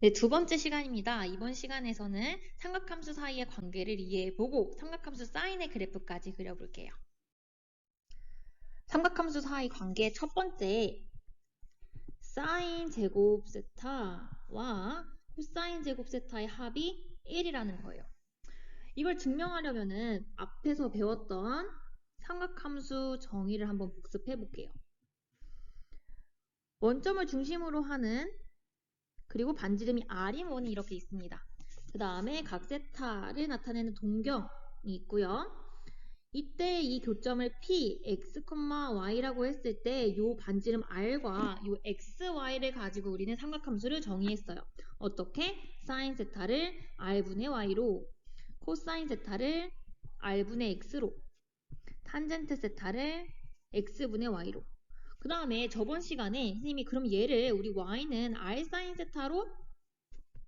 네, 두 번째 시간입니다. 이번 시간에서는 삼각함수 사이의 관계를 이해해보고 삼각함수 사인의 그래프까지 그려볼게요. 삼각함수 사이 관계의 첫 번째 사인 제곱 세타와 코사인 제곱 세타의 합이 1이라는 거예요. 이걸 증명하려면 은 앞에서 배웠던 삼각함수 정의를 한번 복습해 볼게요. 원점을 중심으로 하는 그리고 반지름이 R인 원이 이렇게 있습니다. 그 다음에 각 세타를 나타내는 동경이 있고요. 이때 이 교점을 P, X, Y라고 했을 때 이 반지름 R과 이 XY를 가지고 우리는 삼각함수를 정의했어요. 어떻게? 사인 세타를 R분의 Y로, 코사인 세타를 R분의 X로, 탄젠트 세타를 X분의 Y로 그 다음에 저번 시간에 선생님이 그럼 얘를 우리 y는 r 사인 세타로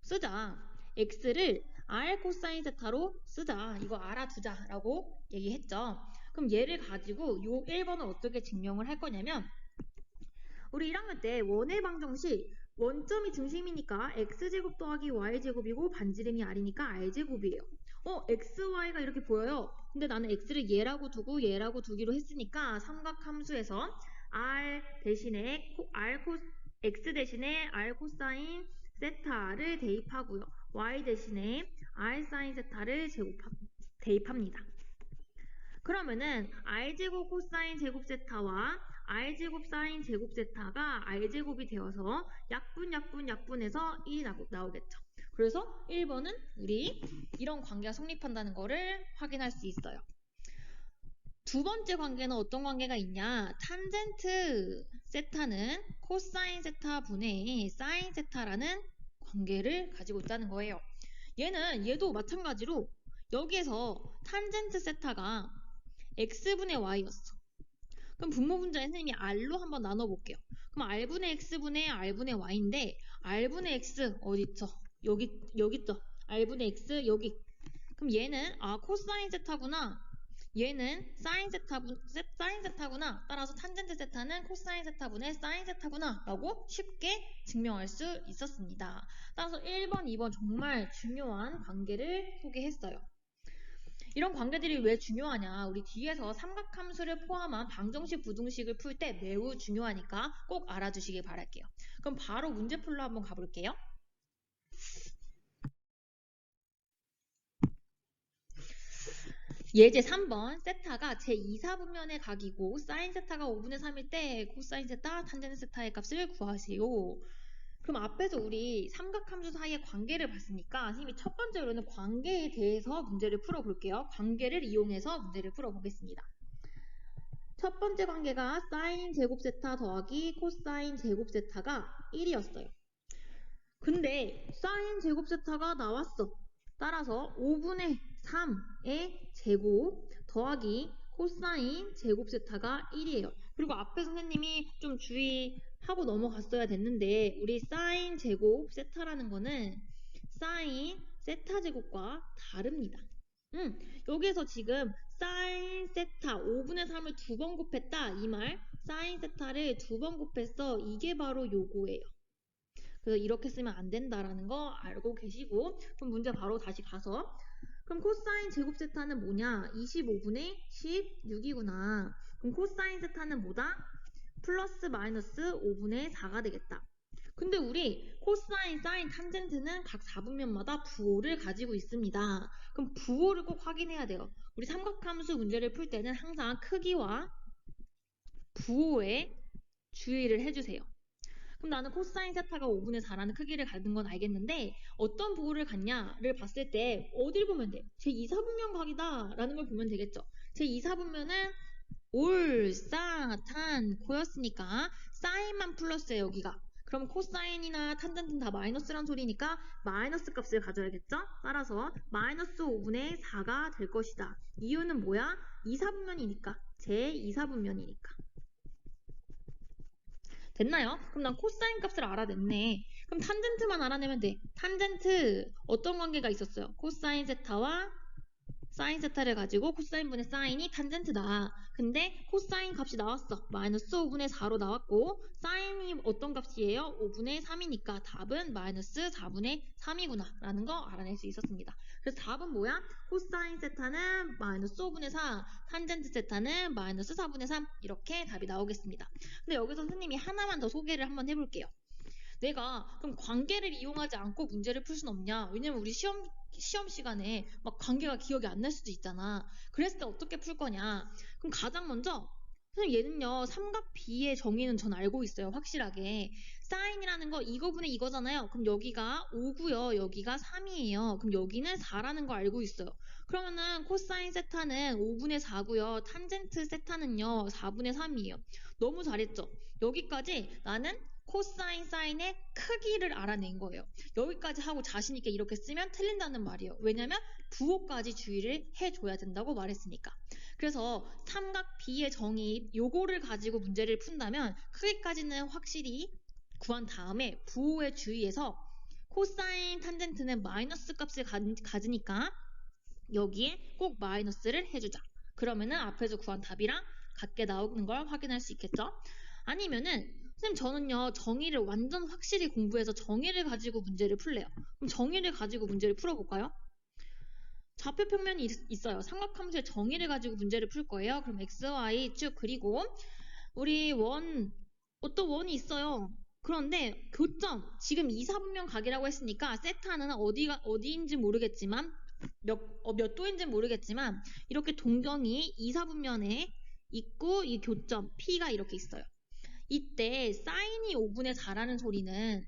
쓰자. x를 r 코사인 세타로 쓰자. 이거 알아두자 라고 얘기했죠. 그럼 얘를 가지고 요 1번을 어떻게 증명을 할 거냐면 우리 1학년 때 원의 방정식 원점이 중심이니까 x제곱 더하기 y제곱이고 반지름이 r이니까 r제곱이에요. 어, xy가 이렇게 보여요. 근데 나는 x를 얘라고 두고 얘라고 두기로 했으니까 삼각함수에서 r 대신에 r 코 x 대신에 r 코사인 세타를 대입하고요. y 대신에 r 사인 세타를 제곱하, 대입합니다. 그러면은 r제곱 코사인 제곱 세타와 r제곱 사인 제곱 세타가 r제곱이 되어서 약분 약분 약분해서 1이 나오 겠죠. 그래서 1번은 우리 이런 관계가 성립한다는 것을 확인할 수 있어요. 두 번째 관계는 어떤 관계가 있냐? 탄젠트 세타는 코사인 세타 분의 사인 세타라는 관계를 가지고 있다는 거예요. 얘는 얘도 마찬가지로 여기에서 탄젠트 세타가 x분의 y였어. 그럼 분모 분자에 선생님이 r로 한번 나눠볼게요. 그럼 r분의 x분의 r분의 y인데 r분의 x 어디 있죠? 여기 여기 있죠? r분의 x 여기. 그럼 얘는 아 코사인 세타구나. 얘는 사인 세타분, 사인 세타구나. 따라서 탄젠트 세타는 코사인 세타분의 사인 세타구나. 라고 쉽게 증명할 수 있었습니다. 따라서 1번, 2번 정말 중요한 관계를 소개했어요. 이런 관계들이 왜 중요하냐? 우리 뒤에서 삼각함수를 포함한 방정식, 부등식을 풀 때 매우 중요하니까 꼭 알아주시길 바랄게요. 그럼 바로 문제 풀러 한번 가볼게요. 예제 3번 세타가 제2사분면의 각이고 사인 세타가 5분의 3일 때 코사인 세타, 탄젠트 세타의 값을 구하세요. 그럼 앞에서 우리 삼각함수 사이의 관계를 봤으니까 선생님이 첫 번째로는 관계에 대해서 문제를 풀어볼게요. 관계를 이용해서 문제를 풀어보겠습니다. 첫 번째 관계가 사인 제곱 세타 더하기 코사인 제곱 세타가 1이었어요. 근데 사인 제곱 세타가 나왔어. 따라서 5분의 3의 제곱 더하기 코사인 제곱 세타가 1이에요. 그리고 앞에 선생님이 좀 주의하고 넘어갔어야 됐는데 우리 사인 제곱 세타라는 거는 사인 세타 제곱과 다릅니다. 음, 여기에서 지금 사인 세타 5분의 3을 두 번 곱했다 이 말 사인 세타를 두 번 곱했어 이게 바로 요거예요. 그래서 이렇게 쓰면 안 된다라는 거 알고 계시고 그럼 문제 바로 다시 가서 그럼 코사인 제곱 세타는 뭐냐? 25분의 16이구나. 그럼 코사인 세타는 뭐다? 플러스 마이너스 5분의 4가 되겠다. 근데 우리 코사인, 사인, 탄젠트는 각 4분면마다 부호를 가지고 있습니다. 그럼 부호를 꼭 확인해야 돼요. 우리 삼각함수 문제를 풀 때는 항상 크기와 부호에 주의를 해주세요. 그럼 나는 코사인 세타가 5분의 4라는 크기를 갖는 건 알겠는데 어떤 부호를 갖냐를 봤을 때 어딜 보면 돼? 제 2사분면 각이다 라는 걸 보면 되겠죠. 제 2사분면은 올, 사, 탄, 고였으니까 사인만 플러스예요 여기가. 그럼 코사인이나 탄젠트는 다 마이너스란 소리니까 마이너스 값을 가져야겠죠? 따라서 마이너스 5분의 4가 될 것이다. 이유는 뭐야? 2사분면이니까. 제 2사분면이니까. 됐나요? 그럼 난 코사인 값을 알아냈네. 그럼 탄젠트만 알아내면 돼. 탄젠트 어떤 관계가 있었어요? 코사인 세타와 사인 세타를 가지고 코사인분의 사인이 탄젠트다. 근데 코사인 값이 나왔어. 마이너스 5분의 4로 나왔고 사인이 어떤 값이에요? 5분의 3이니까 답은 마이너스 4분의 3이구나 라는 거 알아낼 수 있었습니다. 그래서 답은 뭐야? 코사인 세타는 마이너스 5분의 4, 탄젠트 세타는 마이너스 4분의 3 이렇게 답이 나오겠습니다. 근데 여기서 선생님이 하나만 더 소개를 한번 해볼게요. 내가 그럼 관계를 이용하지 않고 문제를 풀 수는 없냐? 왜냐면 우리 시험 시험 시간에 막 관계가 기억이 안 날 수도 있잖아. 그랬을 때 어떻게 풀 거냐? 그럼 가장 먼저 선생님 얘는요 삼각 B의 정의는 전 알고 있어요 확실하게. 사인이라는 거 이거분의 이거잖아요. 그럼 여기가 5고요. 여기가 3이에요. 그럼 여기는 4라는 거 알고 있어요. 그러면은 코사인 세타는 5분의 4고요. 탄젠트 세타는요 4분의 3이에요. 너무 잘했죠? 여기까지 나는 코사인 사인의 크기를 알아낸 거예요. 여기까지 하고 자신 있게 이렇게 쓰면 틀린다는 말이에요. 왜냐면 부호까지 주의를 해줘야 된다고 말했으니까. 그래서 삼각 B의 정의 요거를 가지고 문제를 푼다면 크기까지는 확실히 구한 다음에 부호에 주의해서 코사인 탄젠트는 마이너스 값을 가, 가지니까 여기에 꼭 마이너스를 해주자. 그러면은 앞에서 구한 답이랑 같게 나오는 걸 확인할 수 있겠죠? 아니면은 선생님 저는요 정의를 완전 확실히 공부해서 정의를 가지고 문제를 풀래요. 그럼 정의를 가지고 문제를 풀어볼까요? 좌표 평면이 있, 어요 삼각함수의 정의를 가지고 문제를 풀 거예요. 그럼 x, y 쭉 그리고 우리 원 어떤 원이 있어요. 그런데 교점 지금 2, 4분면 각이라고 했으니까 세타는 어디가 어디인지 모르겠지만 몇, 어, 몇 도인지 모르겠지만 이렇게 동경이 2, 4분면에 있고 이 교점 P가 이렇게 있어요. 이때 사인이 5분의 4라는 소리는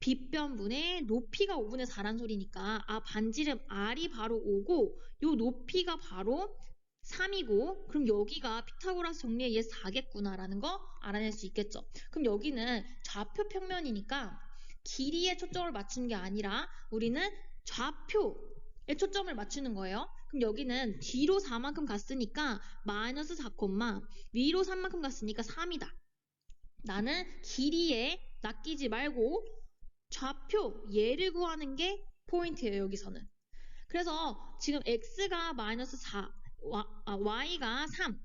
빗변분의 높이가 5분의 4란 소리니까 아 반지름 R이 바로 5고 요 높이가 바로 3이고 그럼 여기가 피타고라스 정리에 의해 4겠구나라는 거 알아낼 수 있겠죠. 그럼 여기는 좌표 평면이니까 길이에 초점을 맞추는 게 아니라 우리는 좌표에 초점을 맞추는 거예요. 그럼 여기는 뒤로 4만큼 갔으니까 마이너스 4, 위로 3만큼 갔으니까 3이다. 나는 길이에 낚이지 말고 좌표 얘를 구하는 게 포인트예요 여기서는. 그래서 지금 x가 마이너스 4 아, y가 3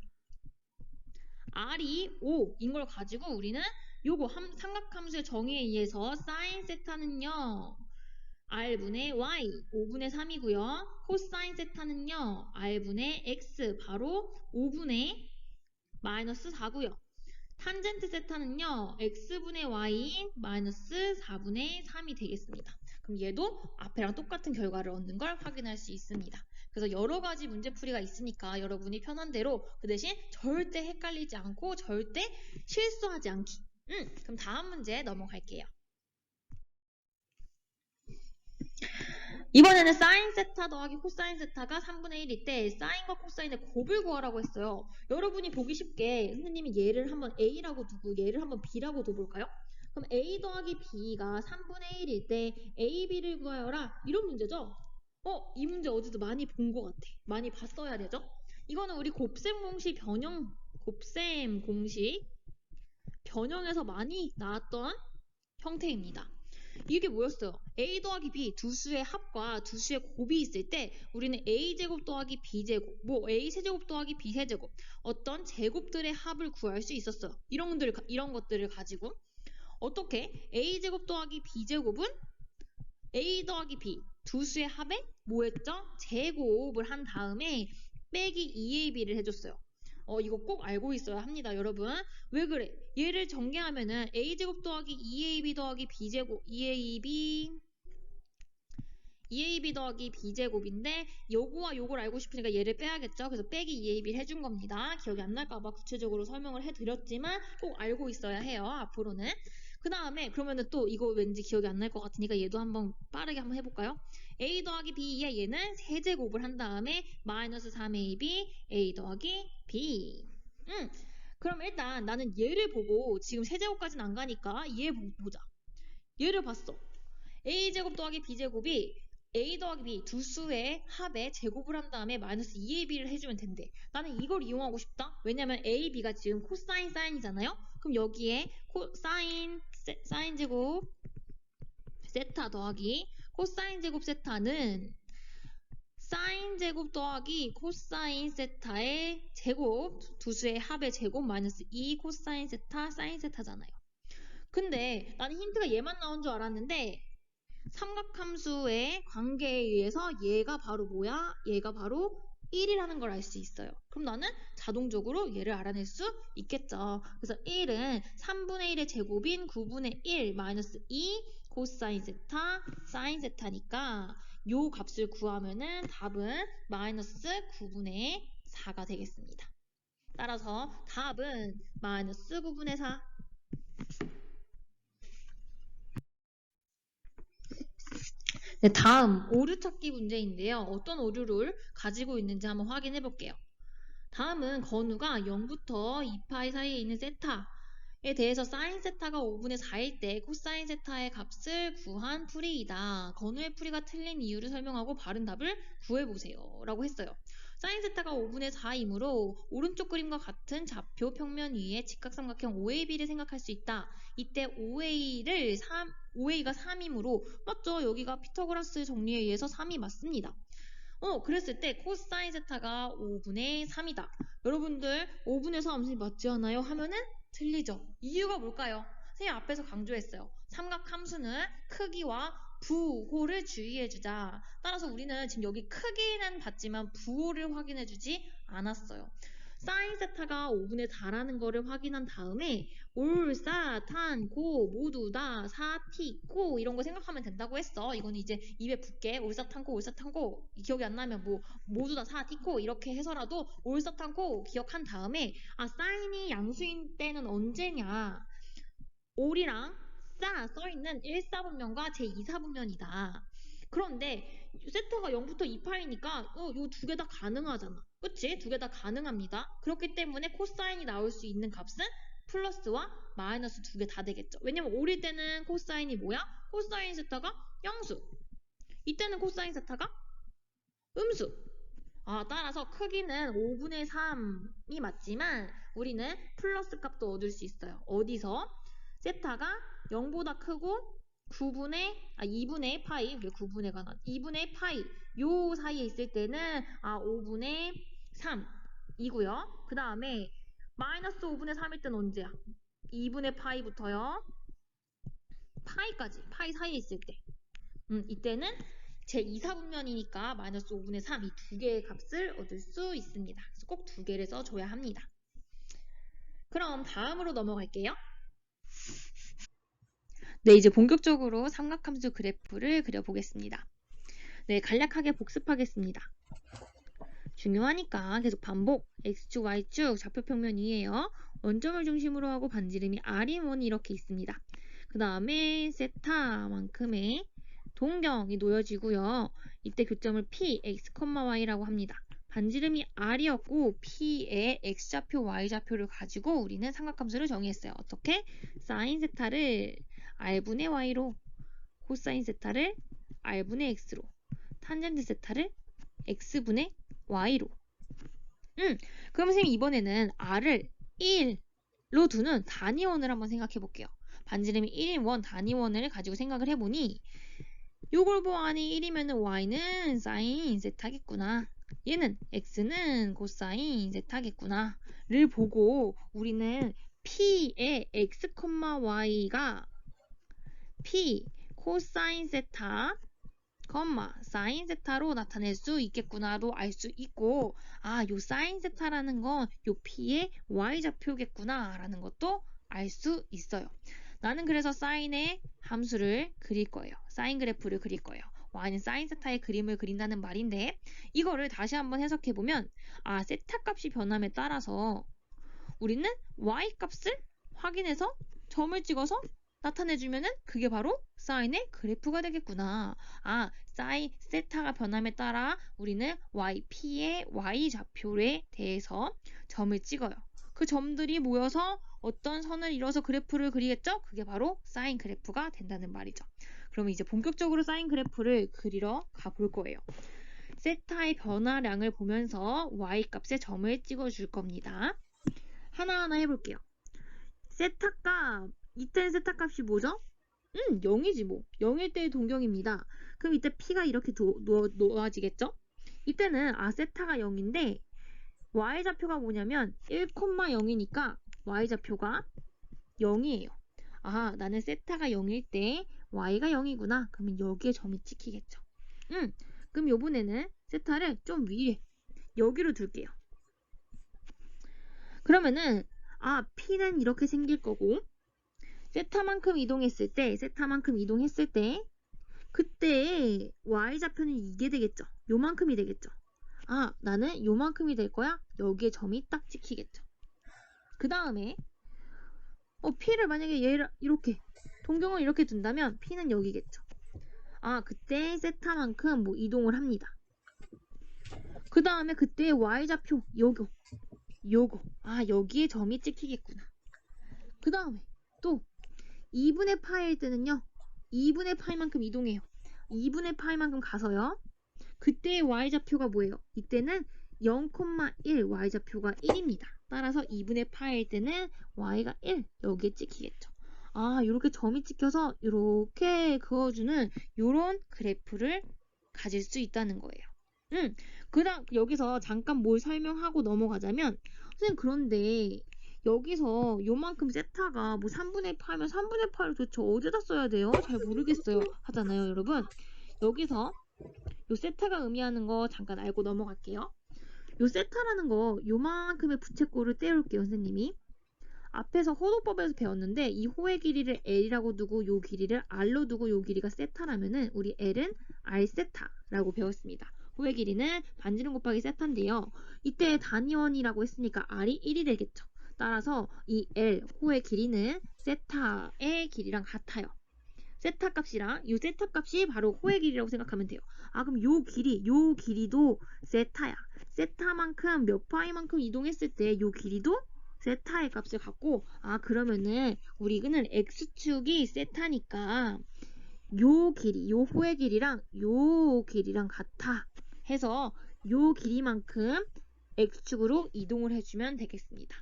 r이 5인 걸 가지고 우리는 요거 함, 삼각함수의 정의에 의해서 사인 세타는요 r분의 y 5분의 3이고요. 코사인 세타는요 r분의 x 바로 5분의 마이너스 4고요 탄젠트 세타는요. x분의 y 마이너스 4분의 3이 되겠습니다. 그럼 얘도 앞에랑 똑같은 결과를 얻는 걸 확인할 수 있습니다. 그래서 여러 가지 문제풀이가 있으니까 여러분이 편한 대로 그 대신 절대 헷갈리지 않고 절대 실수하지 않기. 음, 그럼 다음 문제 넘어갈게요. 이번에는 사인 세타 더하기 코사인 세타가 3분의 1일 때 사인과 코사인의 곱을 구하라고 했어요. 여러분이 보기 쉽게 선생님이 얘를 한번 A라고 두고 얘를 한번 B라고 둬볼까요? 그럼 A 더하기 B가 3분의 1일 때 A, B를 구하여라 이런 문제죠? 어? 이 문제 어디서 많이 본 것 같아. 많이 봤어야 되죠? 이거는 우리 곱셈 공식 변형 곱셈 공식 변형에서 많이 나왔던 형태입니다. 이게 뭐였어요? a 더하기 b 두 수의 합과 두 수의 곱이 있을 때 우리는 a제곱 더하기 b제곱 뭐 a세제곱 더하기 b세제곱 어떤 제곱들의 합을 구할 수 있었어요. 이런 것들을, 이런 것들을 가지고 어떻게 a제곱 더하기 b제곱은 a 더하기 b 두 수의 합에 뭐했죠? 제곱을 한 다음에 빼기 2ab를 해줬어요. 어, 이거 꼭 알고 있어야 합니다, 여러분. 왜 그래? 얘를 전개하면은 a제곱 더하기 2ab 더하기 b제곱 2ab 2ab 더하기 b제곱인데 요거와 요걸 알고 싶으니까 얘를 빼야겠죠. 그래서 빼기 2ab를 해준 겁니다. 기억이 안 날까봐 구체적으로 설명을 해드렸지만 꼭 알고 있어야 해요. 앞으로는. 그 다음에 그러면은 또 이거 왠지 기억이 안 날 것 같으니까 얘도 한번 빠르게 한번 해볼까요? a 더하기 b에 얘는 세제곱을 한 다음에 마이너스 3ab a 더하기 b. 음, 그럼 일단 나는 얘를 보고 지금 세제곱까지는 안 가니까 얘 보자. 얘를 봤어. A제곱 더하기 b제곱이 a 더하기 b 두 수의 합에 제곱을 한 다음에 마이너스 2ab를 해주면 된대. 나는 이걸 이용하고 싶다. 왜냐면 a, b가 지금 코사인 사인이잖아요? 그럼 여기에 코사인 사인 제곱 세타 더하기 코사인 제곱 세타는 사인 제곱 더하기 코사인 세타의 제곱 두 수의 합의 제곱 마이너스 2 코사인 세타 사인 세타잖아요. 근데 나는 힌트가 얘만 나온 줄 알았는데 삼각함수의 관계에 의해서 얘가 바로 뭐야? 얘가 바로 1이라는 걸 알 수 있어요. 그럼 나는 자동적으로 얘를 알아낼 수 있겠죠. 그래서 1은 3분의 1의 제곱인 9분의 1 마이너스 2 코사인 세타 사인 세타니까 요 값을 구하면은 답은 마이너스 9분의 4가 되겠습니다. 따라서 답은 마이너스 9분의 4. 네, 다음 오류 찾기 문제인데요. 어떤 오류를 가지고 있는지 한번 확인해 볼게요. 다음은 건우가 0부터 2파이 사이에 있는 세타에 대해서 사인 세타가 5분의 4일 때 코사인 세타의 값을 구한 풀이이다. 건우의 풀이가 틀린 이유를 설명하고 바른 답을 구해보세요. 라고 했어요. 사인 세타가 5분의 4이므로 오른쪽 그림과 같은 좌표 평면 위에 직각삼각형 OAB를 생각할 수 있다. 이때 OA를 3, OA가 3이므로 맞죠? 여기가 피타고라스 정리에 의해서 3이 맞습니다. 어, 그랬을 때 코사인 세타가 5분의 3이다. 여러분들 5분의 3 선생님 맞지 않아요? 하면은 틀리죠. 이유가 뭘까요? 선생님 앞에서 강조했어요. 삼각 함수는 크기와 부호를 주의해 주자. 따라서 우리는 지금 여기 크기는 봤지만 부호를 확인해 주지 않았어요. 사인 세타가 5분의 4라는 거를 확인한 다음에 올 사, 탄, 고 모두 다 사, 티, 고 이런 거 생각하면 된다고 했어. 이건 이제 입에 붙게 올 사, 탄, 고, 올 사, 탄, 고 기억이 안 나면 뭐 모두 다 사, 티, 고 이렇게 해서라도 올 사, 탄, 고 기억한 다음에 아 사인이 양수인 때는 언제냐 올이랑 싸 써있는 1사분면과 제2사분면이다. 그런데 세타가 0부터 2파이니까 어, 요 두 개 다 가능하잖아. 그치? 두 개 다 가능합니다. 그렇기 때문에 코사인이 나올 수 있는 값은 플러스와 마이너스 두 개 다 되겠죠. 왜냐면 올일 때는 코사인이 뭐야? 코사인 세타가 양수. 이때는 코사인 세타가 음수. 아, 따라서 크기는 5분의 3이 맞지만 우리는 플러스 값도 얻을 수 있어요. 어디서? 세타가 0보다 크고 9분의 아 2분의 파이 왜 9분의 가 나 2분의 파이 요 사이에 있을 때는 아 5분의 3이고요. 그 다음에 마이너스 5분의 3일 때는 언제야? 2분의 파이부터요. 파이까지 파이 사이에 있을 때 음, 이때는 제 2사분면이니까 마이너스 5분의 3 이 두 개의 값을 얻을 수 있습니다. 그래서 꼭 두 개를 써줘야 합니다. 그럼 다음으로 넘어갈게요. 네, 이제 본격적으로 삼각함수 그래프를 그려보겠습니다. 네, 간략하게 복습하겠습니다. 중요하니까 계속 반복. x축, y축 좌표평면 위에요. 원점을 중심으로 하고 반지름이 r이1 이렇게 있습니다. 그 다음에 세타만큼의 동경이 놓여지고요. 이때 교점을 p, x, y라고 합니다. 반지름이 r이었고 p의 x좌표, y좌표를 가지고 우리는 삼각함수를 정의했어요. 어떻게? 사인 세타를 r분의 y로 코사인 세타를 r분의 x로 탄젠트 세타를 x분의 y로 음, 그럼 선생님 이번에는 r을 1로 두는 단위원을 한번 생각해 볼게요. 반지름이 1인 원 단위원을 가지고 생각을 해보니 요걸 보아니 1이면 y는 사인 세타겠구나. 얘는 x는 코사인 세타겠구나. 를 보고 우리는 p의 x, y가 p 코사인 세타 컴마 사인 세타로 나타낼 수 있겠구나로 알 수 있고 아 요 사인 세타라는 건 요 p의 y좌표겠구나 라는 것도 알 수 있어요. 나는 그래서 사인의 함수를 그릴 거예요. 사인 그래프를 그릴 거예요. Y는 사인 세타의 그림을 그린다는 말인데 이거를 다시 한번 해석해 보면 아 세타 값이 변함에 따라서 우리는 y 값을 확인해서 점을 찍어서 나타내주면은 그게 바로 사인의 그래프가 되겠구나. 아, 사인 세타가 변함에 따라 우리는 yp의 y좌표에 대해서 점을 찍어요. 그 점들이 모여서 어떤 선을 이뤄서 그래프를 그리겠죠? 그게 바로 사인 그래프가 된다는 말이죠. 그럼 이제 본격적으로 사인 그래프를 그리러 가볼 거예요. 세타의 변화량을 보면서 y 값에 점을 찍어 줄 겁니다. 하나하나 해볼게요. 세타 값 이때 세타 값이 뭐죠? 음, 0이지 뭐. 0일 때의 동경입니다. 그럼 이때 P가 이렇게 도, 놓, 놓아지겠죠? 이때는 아 세타가 0인데 y좌표가 뭐냐면 1,0이니까 y좌표가 0이에요. 아 나는 세타가 0일 때 y가 0이구나. 그러면 여기에 점이 찍히겠죠. 음, 그럼 요번에는 세타를 좀 위에 여기로 둘게요. 그러면은 아 p는 이렇게 생길 거고 세타만큼 이동했을 때 세타만큼 이동했을 때 그때 y좌표는 이게 되겠죠. 요만큼이 되겠죠. 아 나는 요만큼이 될 거야. 여기에 점이 딱 찍히겠죠. 그 다음에 어 p를 만약에 얘를 이렇게 동경을 이렇게 둔다면 p는 여기겠죠. 아 그때 세타만큼 뭐 이동을 합니다. 그 다음에 그때 y좌표 요거 요거 아 여기에 점이 찍히겠구나. 그 다음에 또 2분의 파일 때는요. 2분의 파이만큼 이동해요. 2분의 파이만큼 가서요. 그때의 y좌표가 뭐예요? 이때는 0,1 y좌표가 1입니다. 따라서 2분의 파일 때는 y가 1 여기에 찍히겠죠. 아 이렇게 점이 찍혀서 이렇게 그어주는 이런 그래프를 가질 수 있다는 거예요. 음, 그다음 여기서 잠깐 뭘 설명하고 넘어가자면 선생님 그런데 여기서 요만큼 세타가 뭐 3분의 8면 3분의 8을 도대체 어디다 써야 돼요? 잘 모르겠어요 하잖아요 여러분 여기서 요 세타가 의미하는 거 잠깐 알고 넘어갈게요 요 세타라는 거 요만큼의 부채꼴을 떼올게요 선생님이 앞에서 호도법에서 배웠는데 이 호의 길이를 L이라고 두고 요 길이를 R로 두고 요 길이가 세타라면은 우리 L은 R세타라고 배웠습니다. 호의 길이는 반지름 곱하기 세타인데요. 이때 단위원이라고 했으니까 R이 1이 되겠죠. 따라서 이 L 호의 길이는 세타의 길이랑 같아요. 세타 값이랑 이 세타 값이 바로 호의 길이라고 생각하면 돼요. 아 그럼 요 길이 요 길이도 세타야. 세타만큼 몇 파이만큼 이동했을 때 요 길이도 세타의 값을 갖고 아 그러면은 우리는 x축이 세타니까 요 길이 요 호의 길이랑 요 길이랑 같아 해서 요 길이만큼 x축으로 이동을 해주면 되겠습니다.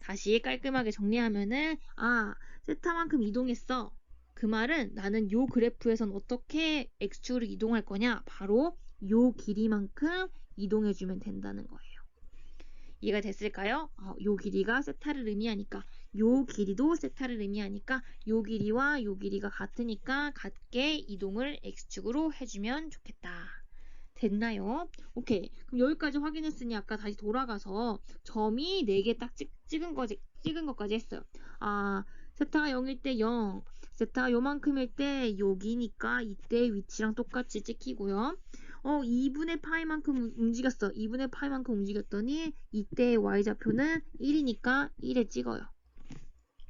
다시 깔끔하게 정리하면은 아 세타만큼 이동했어. 그 말은 나는 요 그래프에선 어떻게 x축으로 이동할 거냐? 바로 요 길이만큼 이동해주면 된다는 거예요. 이해가 됐을까요? 어, 요 길이가 세타를 의미하니까 요 길이도 세타를 의미하니까 요 길이와 요 길이가 같으니까 같게 이동을 x축으로 해주면 좋겠다. 됐나요? 오케이. 그럼 여기까지 확인했으니 아까 다시 돌아가서 점이 4개 딱 찍, 찍은 거지, 찍은 것까지 했어요. 아, 세타가 0일 때 0, 세타가 요만큼일 때 여기니까 이때 위치랑 똑같이 찍히고요. 어, 2분의 파이만큼 움직였어. 2분의 파이만큼 움직였더니 이때 y좌표는 1이니까 1에 찍어요.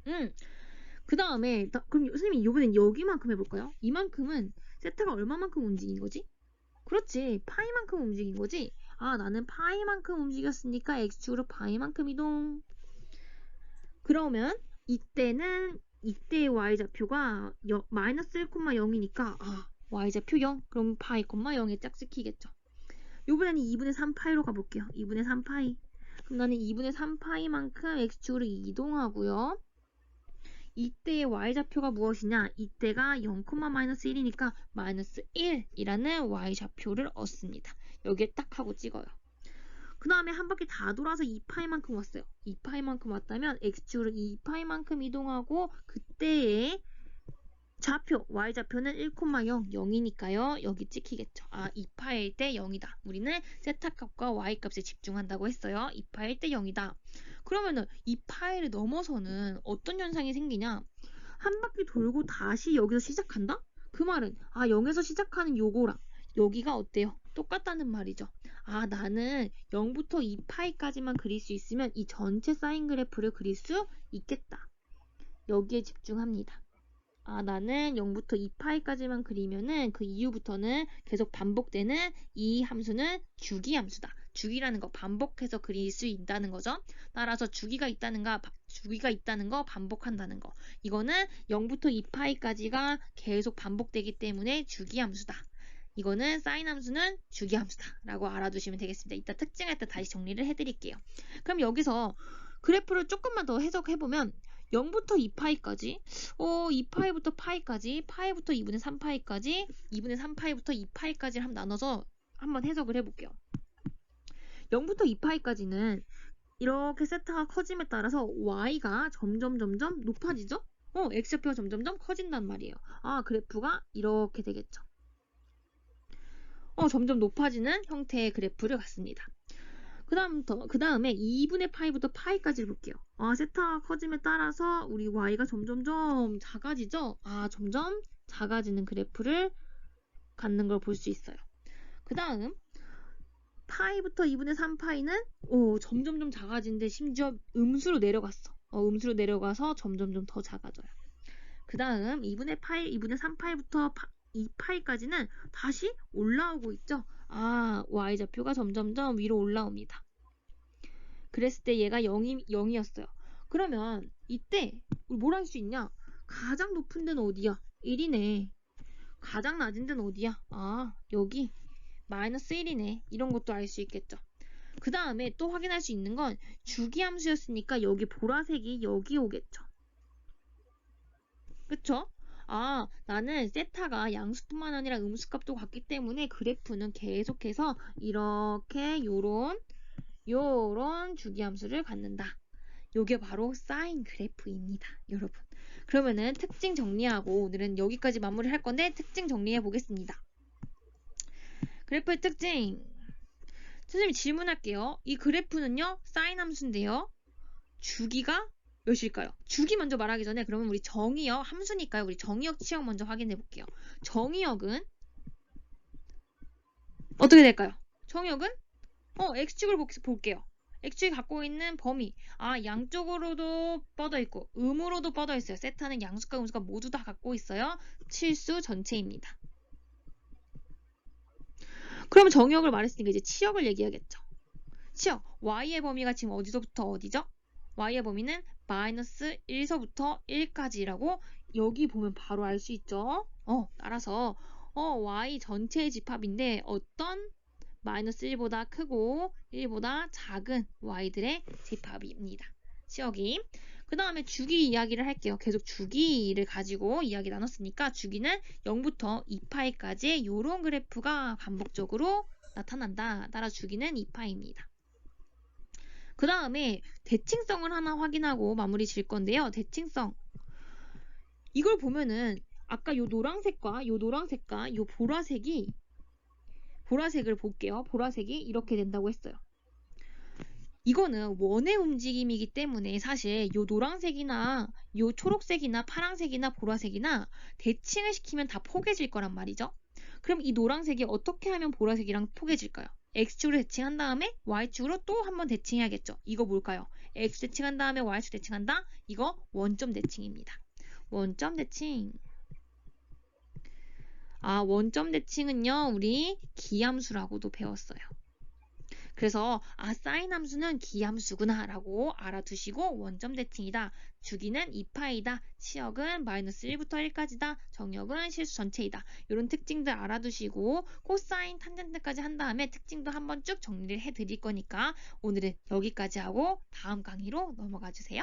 음. 그 다음에 그럼 선생님 이번엔 여기만큼 해볼까요? 이만큼은 세타가 얼마만큼 움직인 거지? 그렇지. 파이만큼 움직인 거지. 아 나는 파이만큼 움직였으니까 x축으로 파이만큼 이동. 그러면 이때는 이때의 y좌표가 마이너스 1,0이니까 아 y좌표 0 그럼 파이, 0에 짝찍히겠죠. 요번에는 2분의 3파이로 가볼게요. 2분의 3파이 그럼 나는 2분의 3파이만큼 x축으로 이동하고요. 이때의 y좌표가 무엇이냐? 이때가 0,-1이니까 마이너스 1이라는 y좌표를 얻습니다. 여기에 딱 하고 찍어요. 그 다음에 한 바퀴 다 돌아서 2파이만큼 왔어요. 2파이만큼 왔다면 x축으로 2파이만큼 이동하고 그때의 좌표, y좌표는 1,0, 0이니까요. 여기 찍히겠죠. 아, 2파일 때 0이다. 우리는 세타값과 y값에 집중한다고 했어요. 2파일 때 0이다. 그러면은 이 파일을 넘어서는 어떤 현상이 생기냐? 한 바퀴 돌고 다시 여기서 시작한다? 그 말은 아 0에서 시작하는 요거랑 여기가 어때요? 똑같다는 말이죠. 아 나는 0부터 2파이까지만 그릴 수 있으면 이 전체 사인 그래프를 그릴 수 있겠다. 여기에 집중합니다. 아, 나는 0부터 2파이까지만 그리면은 그 이후부터는 계속 반복되는 이 함수는 주기 함수다. 주기라는 거 반복해서 그릴 수 있다는 거죠. 따라서 주기가 있다는 가 주기가 있다는 거 반복한다는 거. 이거는 0부터 2파이까지가 계속 반복되기 때문에 주기 함수다. 이거는 사인 함수는 주기 함수다 라고 알아두시면 되겠습니다. 이따 특징할 때 다시 정리를 해드릴게요. 그럼 여기서 그래프를 조금만 더 해석해보면 0부터 2파이까지, 어, 2파이부터 파이까지, 파이부터 2분의 3파이까지, 2분의 3파이부터 2파이까지 한번 나눠서 한번 해석을 해볼게요. 0부터 2파이까지는 이렇게 세타가 커짐에 따라서 y가 점점 점점 높아지죠? 어, x좌표가 점점점 커진단 말이에요. 아, 그래프가 이렇게 되겠죠. 어, 점점 높아지는 형태의 그래프를 갖습니다. 그 다음부터, 그 다음에 2분의 파이부터 파이까지를 볼게요. 아, 세타가 커짐에 따라서 우리 y가 점점점 작아지죠? 아, 점점 작아지는 그래프를 갖는 걸 볼 수 있어요. 그 다음, 파이부터 2분의 3파이는 오, 점점점 작아지는데 심지어 음수로 내려갔어. 어, 음수로 내려가서 점점점 더 작아져요. 그 다음 2분의 파이, 2분의 3파이부터 2파이까지는 다시 올라오고 있죠. 아, y좌표가 점점점 위로 올라옵니다. 그랬을 때 얘가 0이, 0이었어요. 그러면 이때 뭘 할 수 있냐? 가장 높은 데는 어디야? 1이네. 가장 낮은 데는 어디야? 아, 여기 마이너스 1이네. 이런 것도 알 수 있겠죠. 그 다음에 또 확인할 수 있는 건 주기함수였으니까 여기 보라색이 여기 오겠죠. 그쵸? 아, 나는 세타가 양수뿐만 아니라 음수값도 같기 때문에 그래프는 계속해서 이렇게 요런 요런 주기함수를 갖는다. 요게 바로 사인 그래프입니다. 여러분. 그러면은 특징 정리하고 오늘은 여기까지 마무리를 할 건데 특징 정리해 보겠습니다. 그래프의 특징. 선생님 질문할게요. 이 그래프는요, 사인 함수인데요. 주기가 몇일까요? 주기 먼저 말하기 전에 그러면 우리 정의역 함수니까요. 우리 정의역 치역 먼저 확인해 볼게요. 정의역은 어떻게 될까요? 정의역은 어, x축을 볼- 볼게요. x축이 갖고 있는 범위. 아, 양쪽으로도 뻗어 있고 음으로도 뻗어 있어요. 세타는 양수과 음수가 모두 다 갖고 있어요. 칠수 전체입니다. 그러면 정의역을 말했으니까 이제 치역을 얘기하겠죠. 치역. y의 범위가 지금 어디서부터 어디죠? Y의 범위는 마이너스 1서부터 1까지라고 여기 보면 바로 알 수 있죠. 어, 따라서 어, y 전체의 집합인데 어떤 마이너스 1보다 크고 1보다 작은 y들의 집합입니다. 치역이. 그 다음에 주기 이야기를 할게요. 계속 주기를 가지고 이야기 나눴으니까 주기는 0부터 2파이까지의 이런 그래프가 반복적으로 나타난다. 따라 주기는 2파입니다. 그 다음에 대칭성을 하나 확인하고 마무리 질 건데요. 대칭성. 이걸 보면은 아까 요 노란색과 요 노란색과 요 보라색이 보라색을 볼게요. 보라색이 이렇게 된다고 했어요. 이거는 원의 움직임이기 때문에 사실 요 노란색이나 요 초록색이나 파란색이나 보라색이나 대칭을 시키면 다 포개질 거란 말이죠. 그럼 이 노란색이 어떻게 하면 보라색이랑 포개질까요? X축으로 대칭한 다음에 Y축으로 또 한 번 대칭해야겠죠. 이거 뭘까요? X 대칭한 다음에 Y축 대칭한다? 이거 원점 대칭입니다. 원점 대칭. 아, 원점 대칭은요, 우리 기함수라고도 배웠어요. 그래서 아 사인 함수는 기함수구나 라고 알아두시고 원점 대칭이다. 주기는 2파이다. 치역은 마이너스 1부터 1까지다. 정역은 실수 전체이다. 이런 특징들 알아두시고 코사인 탄젠트까지 한 다음에 특징도 한번 쭉 정리를 해드릴 거니까 오늘은 여기까지 하고 다음 강의로 넘어가 주세요.